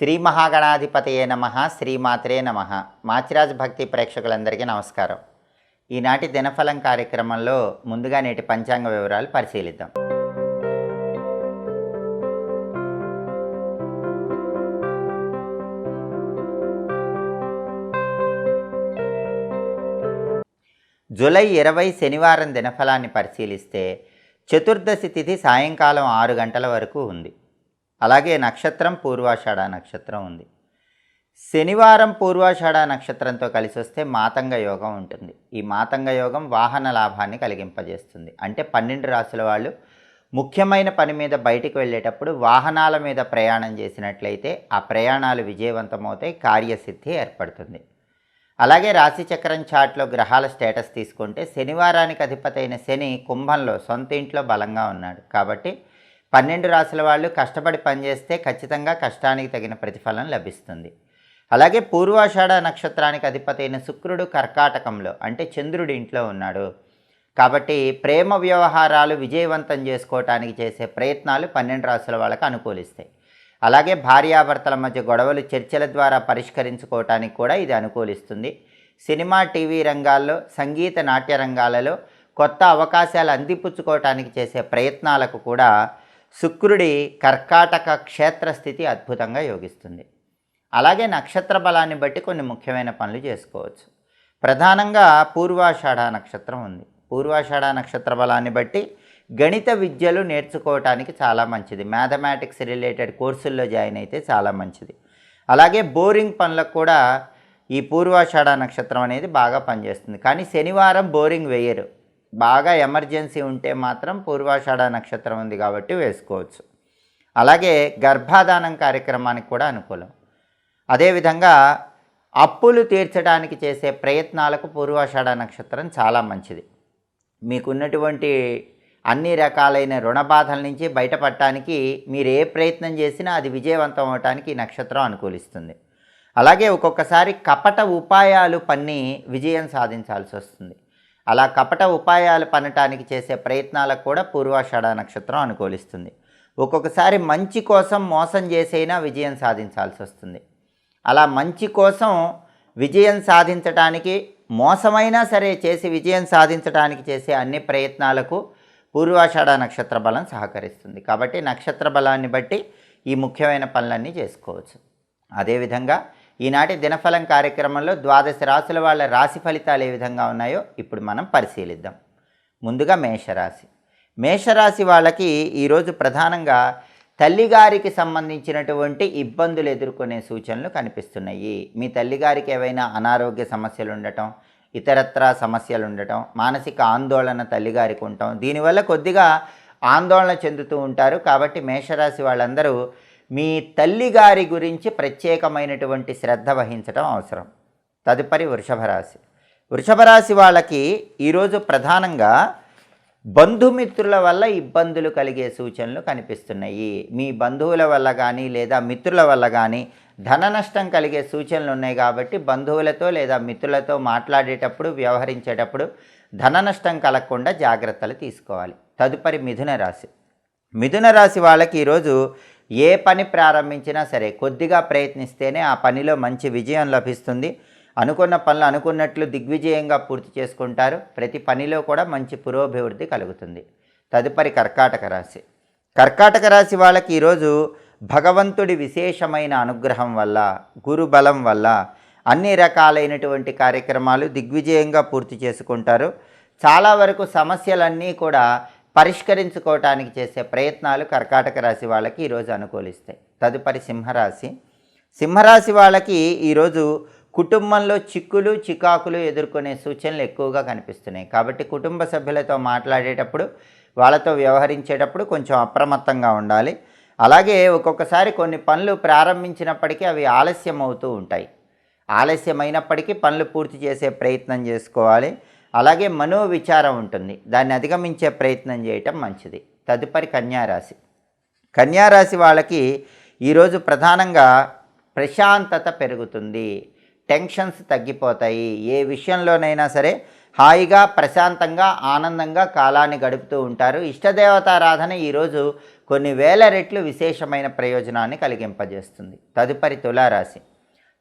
శ్రీ మహాగణాధిపతయే నమ శ్రీమాత్రే నమ. మాచిరాజ్ భక్తి ప్రేక్షకులందరికీ నమస్కారం. ఈనాటి దినఫలం కార్యక్రమంలో ముందుగా నేటి పంచాంగ వివరాలు పరిశీలిద్దాం. జూలై ఇరవై శనివారం దినఫలాన్ని పరిశీలిస్తే చతుర్దశి తిథి సాయంకాలం ఆరు గంటల వరకు ఉంది. అలాగే నక్షత్రం పూర్వాషాఢ నక్షత్రం ఉంది. శనివారం పూర్వాషాఢ నక్షత్రంతో కలిసి వస్తే మాతంగ యోగం ఉంటుంది. ఈ మాతంగ యోగం వాహన లాభాన్ని కలిగింపజేస్తుంది. అంటే పన్నెండు రాసుల వాళ్ళు ముఖ్యమైన పని మీద బయటికి వెళ్ళేటప్పుడు వాహనాల మీద ప్రయాణం చేసినట్లయితే ఆ ప్రయాణాలు విజయవంతమవుతాయి కార్యసిద్ధి ఏర్పడుతుంది. అలాగే రాశిచక్రం చాట్లో గ్రహాల స్టేటస్ తీసుకుంటే శనివారానికి అధిపతైన శని కుంభంలో సొంత ఇంట్లో బలంగా ఉన్నాడు. కాబట్టి పన్నెండు రాసుల వాళ్ళు కష్టపడి పనిచేస్తే ఖచ్చితంగా కష్టానికి తగిన ప్రతిఫలం లభిస్తుంది. అలాగే పూర్వాషాఢ నక్షత్రానికి అధిపతి అయిన శుక్రుడు కర్కాటకంలో అంటే చంద్రుడి ఇంట్లో ఉన్నాడు. కాబట్టి ప్రేమ వ్యవహారాలు విజయవంతం చేసుకోవటానికి చేసే ప్రయత్నాలు పన్నెండు రాసుల వాళ్ళకు అనుకూలిస్తాయి. అలాగే భార్యాభర్తల మధ్య గొడవలు చర్చల ద్వారా పరిష్కరించుకోవటానికి కూడా ఇది అనుకూలిస్తుంది. సినిమా టీవీ రంగాల్లో సంగీత నాట్య రంగాలలో కొత్త అవకాశాలు అందిపుచ్చుకోవటానికి చేసే ప్రయత్నాలకు కూడా శుక్రుడి కర్కాటక క్షేత్రస్థితి అద్భుతంగా యోగిస్తుంది. అలాగే నక్షత్ర బలాన్ని బట్టి కొన్ని ముఖ్యమైన పనులు చేసుకోవచ్చు. ప్రధానంగా పూర్వాషాఢ నక్షత్రం ఉంది. పూర్వాషాఢ నక్షత్ర బలాన్ని బట్టి గణిత విద్యలు నేర్చుకోవటానికి చాలా మంచిది. మ్యాథమెటిక్స్ రిలేటెడ్ కోర్సుల్లో జాయిన్ అయితే చాలా మంచిది. అలాగే బోరింగ్ పనులకు కూడా ఈ పూర్వాషాఢ నక్షత్రం అనేది బాగా పనిచేస్తుంది. కానీ శనివారం బోరింగ్ వేయరు. బాగా ఎమర్జెన్సీ ఉంటే మాత్రం పూర్వాషాఢ నక్షత్రం ఉంది కాబట్టి వేసుకోవచ్చు. అలాగే గర్భాధానం కార్యక్రమానికి కూడా అనుకూలం. అదేవిధంగా అప్పులు తీర్చడానికి చేసే ప్రయత్నాలకు పూర్వాషాఢ నక్షత్రం చాలా మంచిది. మీకున్నటువంటి అన్ని రకాలైన రుణ బాధల నుంచి బయటపడటానికి మీరు ఏ ప్రయత్నం చేసినా అది విజయవంతం అవటానికి ఈ నక్షత్రం అనుకూలిస్తుంది. అలాగే ఒక్కొక్కసారి కపట ఉపాయాలు పన్ని విజయం సాధించాల్సి వస్తుంది. అలా కపట ఉపాయాలు పనటానికి చేసే ప్రయత్నాలకు కూడా పూర్వాషాఢ నక్షత్రం అనుకూలిస్తుంది. ఒక్కొక్కసారి మంచి కోసం మోసం చేసైనా విజయం సాధించాల్సి వస్తుంది. అలా మంచి కోసం విజయం సాధించటానికి మోసమైనా సరే చేసి విజయం సాధించడానికి చేసే అన్ని ప్రయత్నాలకు పూర్వాషాఢ నక్షత్ర బలం సహకరిస్తుంది. కాబట్టి నక్షత్ర బలాన్ని బట్టి ఈ ముఖ్యమైన పనులన్నీ చేసుకోవచ్చు. అదేవిధంగా ఈనాటి దినఫలం కార్యక్రమంలో ద్వాదశ రాశుల వాళ్ళ రాశి ఫలితాలు ఏ విధంగా ఉన్నాయో ఇప్పుడు మనం పరిశీలిద్దాం. ముందుగా మేషరాశి. మేషరాశి వాళ్ళకి ఈరోజు ప్రధానంగా తల్లిగారికి సంబంధించినటువంటి ఇబ్బందులు ఎదుర్కొనే సూచనలు కనిపిస్తున్నాయి. మీ తల్లిగారికి ఏవైనా అనారోగ్య సమస్యలు ఉండటం ఇతరత్రా సమస్యలు ఉండటం మానసిక ఆందోళన తల్లిగారికి ఉండటం దీనివల్ల కొద్దిగా ఆందోళన చెందుతూ ఉంటారు. కాబట్టి మేషరాశి వాళ్ళందరూ మీ తల్లిగారి గురించి ప్రత్యేకమైనటువంటి శ్రద్ధ వహించడం అవసరం. తదుపరి వృషభ రాశి. వృషభ రాశి వాళ్ళకి ఈరోజు ప్రధానంగా బంధుమిత్రుల వల్ల ఇబ్బందులు కలిగే సూచనలు కనిపిస్తున్నాయి. మీ బంధువుల వల్ల కానీ లేదా మిత్రుల వల్ల కానీ ధన నష్టం కలిగే సూచనలు ఉన్నాయి కాబట్టి బంధువులతో లేదా మిత్రులతో మాట్లాడేటప్పుడు వ్యవహరించేటప్పుడు ధన నష్టం కలగకుండా జాగ్రత్తలు తీసుకోవాలి. తదుపరి మిథున రాశి. మిథున రాశి వాళ్ళకి ఈరోజు ఏ పని ప్రారంభించినా సరే కొద్దిగా ప్రయత్నిస్తేనే ఆ పనిలో మంచి విజయం లభిస్తుంది. అనుకున్న పనులు అనుకున్నట్లు దిగ్విజయంగా పూర్తి చేసుకుంటారు. ప్రతి పనిలో కూడా మంచి పురోభివృద్ధి కలుగుతుంది. తదుపరి కర్కాటక రాశి. కర్కాటక రాశి వాళ్ళకి ఈరోజు భగవంతుడి విశేషమైన అనుగ్రహం వల్ల గురుబలం వల్ల అన్ని రకాలైనటువంటి కార్యక్రమాలు దిగ్విజయంగా పూర్తి చేసుకుంటారు. చాలా వరకు సమస్యలన్నీ కూడా పరిష్కరించుకోవటానికి చేసే ప్రయత్నాలు కర్కాటక రాశి వాళ్ళకి ఈరోజు అనుకూలిస్తాయి. తదుపరి సింహరాశి. సింహరాశి వాళ్ళకి ఈరోజు కుటుంబంలో చిక్కులు చికాకులు ఎదుర్కొనే సూచనలు ఎక్కువగా కనిపిస్తున్నాయి. కాబట్టి కుటుంబ సభ్యులతో మాట్లాడేటప్పుడు వాళ్ళతో వ్యవహరించేటప్పుడు కొంచెం అప్రమత్తంగా ఉండాలి. అలాగే ఒక్కొక్కసారి కొన్ని పనులు ప్రారంభించినప్పటికీ అవి ఆలస్యం అవుతూ ఉంటాయి. ఆలస్యమైనప్పటికీ పనులు పూర్తి చేసే ప్రయత్నం చేసుకోవాలి. అలాగే మనోవిచారం ఉంటుంది. దాన్ని అధిగమించే ప్రయత్నం చేయటం మంచిది. తదుపరి కన్యారాశి. కన్యారాశి వాళ్ళకి ఈరోజు ప్రధానంగా ప్రశాంతత పెరుగుతుంది. టెన్షన్స్ తగ్గిపోతాయి. ఏ విషయంలోనైనా సరే హాయిగా ప్రశాంతంగా ఆనందంగా కాలాన్ని గడుపుతూ ఉంటారు. ఇష్టదేవతారాధన ఈరోజు కొన్ని వేల రెట్లు విశేషమైన ప్రయోజనాన్ని కలిగింపజేస్తుంది. తదుపరి తులారాశి.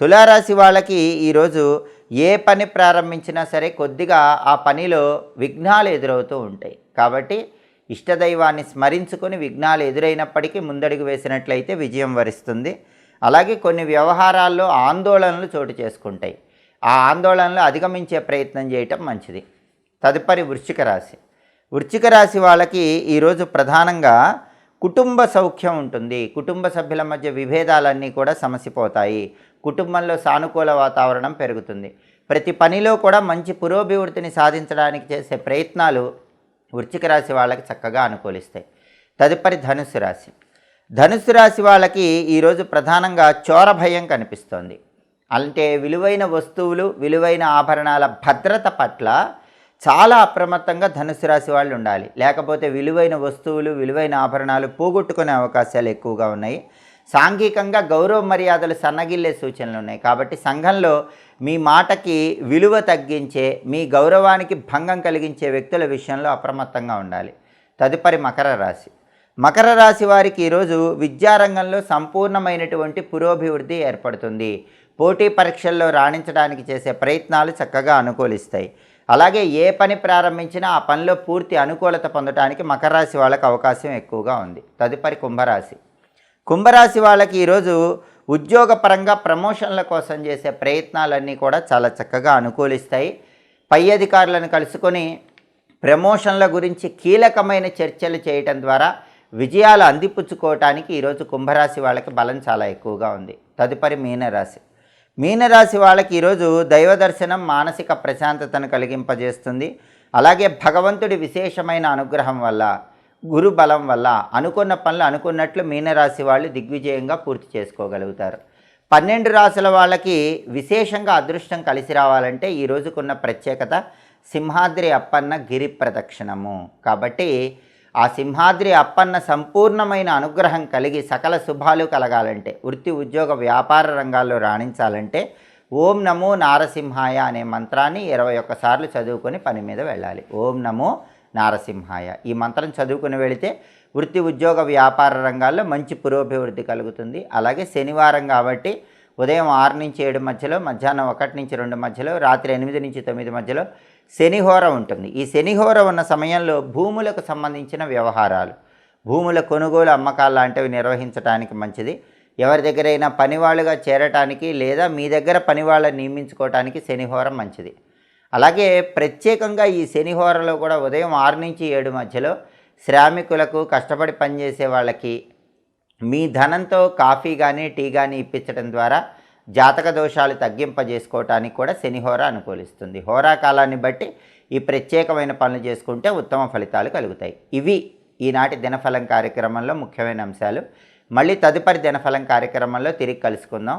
తులారాశి వాళ్ళకి ఈరోజు ఏ పని ప్రారంభించినా సరే కొద్దిగా ఆ పనిలో విఘ్నాలు ఎదురవుతూ ఉంటాయి. కాబట్టి ఇష్టదైవాన్ని స్మరించుకొని విఘ్నాలు ఎదురైనప్పటికీ ముందడుగు వేసినట్లయితే విజయం వరిస్తుంది. అలాగే కొన్ని వ్యవహారాల్లో ఆందోళనలు చోటు చేసుకుంటాయి. ఆ ఆందోళనలు అధిగమించే ప్రయత్నం చేయటం మంచిది. తదుపరి వృశ్చిక రాశి. వృశ్చిక రాశి వాళ్ళకి ఈరోజు ప్రధానంగా కుటుంబ సౌఖ్యం ఉంటుంది. కుటుంబ సభ్యుల మధ్య విభేదాలన్నీ కూడా సమసిపోతాయి. కుటుంబంలో సానుకూల వాతావరణం పెరుగుతుంది. ప్రతి పనిలో కూడా మంచి పురోభివృద్ధిని సాధించడానికి చేసే ప్రయత్నాలు వృచ్చిక రాశి వాళ్ళకి చక్కగా అనుకూలిస్తాయి. తదుపరి ధనుసు రాశి. ధనుసు రాశి వాళ్ళకి ఈరోజు ప్రధానంగా చోర భయం కనిపిస్తోంది. అంటే విలువైన వస్తువులు విలువైన ఆభరణాల భద్రత పట్ల చాలా అప్రమత్తంగా ధనుసు రాశి వాళ్ళు ఉండాలి. లేకపోతే విలువైన వస్తువులు విలువైన ఆభరణాలు పోగొట్టుకునే అవకాశాలు ఎక్కువగా ఉన్నాయి. సాంఘికంగా గౌరవ మర్యాదలు సన్నగిల్లే సూచనలు ఉన్నాయి. కాబట్టి సంఘంలో మీ మాటకి విలువ తగ్గించే మీ గౌరవానికి భంగం కలిగించే వ్యక్తుల విషయంలో అప్రమత్తంగా ఉండాలి. తదుపరి మకర రాశి. మకర రాశి వారికి ఈరోజు విద్యారంగంలో సంపూర్ణమైనటువంటి పురోభివృద్ధి ఏర్పడుతుంది. పోటీ పరీక్షల్లో రాణించడానికి చేసే ప్రయత్నాలు చక్కగా అనుకూలిస్తాయి. అలాగే ఏ పని ప్రారంభించినా ఆ పనిలో పూర్తి అనుకూలత పొందడానికి మకర రాశి వాళ్ళకు అవకాశం ఎక్కువగా ఉంది. తదుపరి కుంభరాశి. కుంభరాశి వాళ్ళకి ఈరోజు ఉద్యోగపరంగా ప్రమోషన్ల కోసం చేసే ప్రయత్నాలన్నీ కూడా చాలా చక్కగా అనుకూలిస్తాయి. పై అధికారులను కలుసుకొని ప్రమోషన్ల గురించి కీలకమైన చర్చలు చేయటం ద్వారా విజయాలు అందిపుచ్చుకోవటానికి ఈరోజు కుంభరాశి వాళ్ళకి బలం చాలా ఎక్కువగా ఉంది. తదుపరి మీనరాశి. మీనరాశి వాళ్ళకి ఈరోజు దైవ దర్శనం మానసిక ప్రశాంతతను కలిగింపజేస్తుంది. అలాగే భగవంతుడి విశేషమైన అనుగ్రహం వల్ల గురు బలం వల్ల అనుకున్న పనులు అనుకున్నట్లు మీనరాశి వాళ్ళు దిగ్విజయంగా పూర్తి చేసుకోగలుగుతారు. పన్నెండు రాశుల వాళ్ళకి విశేషంగా అదృష్టం కలిసి రావాలంటే ఈ రోజుకున్న ప్రత్యేకత సింహాద్రి అప్పన్న గిరి ప్రదక్షిణము. కాబట్టి ఆ సింహాద్రి అప్పన్న సంపూర్ణమైన అనుగ్రహం కలిగి సకల శుభాలు కలగాలంటే వృత్తి ఉద్యోగ వ్యాపార రంగాల్లో రాణించాలంటే ఓం నమో నారసింహాయ అనే మంత్రాన్ని ఇరవై ఒక్కసార్లు చదువుకొని పని మీద వెళ్ళాలి. ఓం నమో నారసింహాయ. ఈ మంత్రం చదువుకుని వెళితే వృత్తి ఉద్యోగ వ్యాపార రంగాల్లో మంచి పురోభివృద్ధి కలుగుతుంది. అలాగే శనివారం కాబట్టి ఉదయం ఆరు నుంచి ఏడు మధ్యలో మధ్యాహ్నం ఒకటి నుంచి రెండు మధ్యలో రాత్రి ఎనిమిది నుంచి తొమ్మిది మధ్యలో శనిహోర ఉంటుంది. ఈ శనిహోర ఉన్న సమయంలో భూములకు సంబంధించిన వ్యవహారాలు భూముల కొనుగోలు అమ్మకాలు లాంటివి నిర్వహించడానికి మంచిది. ఎవరి దగ్గరైనా పనివాళ్ళుగా చేరటానికి లేదా మీ దగ్గర పనివాళ్ళని నియమించుకోవటానికి శనిహోరం మంచిది. అలాగే ప్రత్యేకంగా ఈ శనిహోరలో కూడా ఉదయం ఆరు నుంచి ఏడు మధ్యలో శ్రామికులకు కష్టపడి పనిచేసే వాళ్ళకి మీ ధనంతో కాఫీ కానీ టీ కానీ ఇప్పించడం ద్వారా జాతక దోషాలు తగ్గింపజేసుకోవటానికి కూడా శనిహోర అనుకూలిస్తుంది. హోరా కాలాన్ని బట్టి ఈ ప్రత్యేకమైన పనులు చేసుకుంటే ఉత్తమ ఫలితాలు కలుగుతాయి. ఇవి ఈనాటి దినఫలం కార్యక్రమంలో ముఖ్యమైన అంశాలు. మళ్ళీ తదుపరి దినఫలం కార్యక్రమంలో తిరిగి కలుసుకుందాం.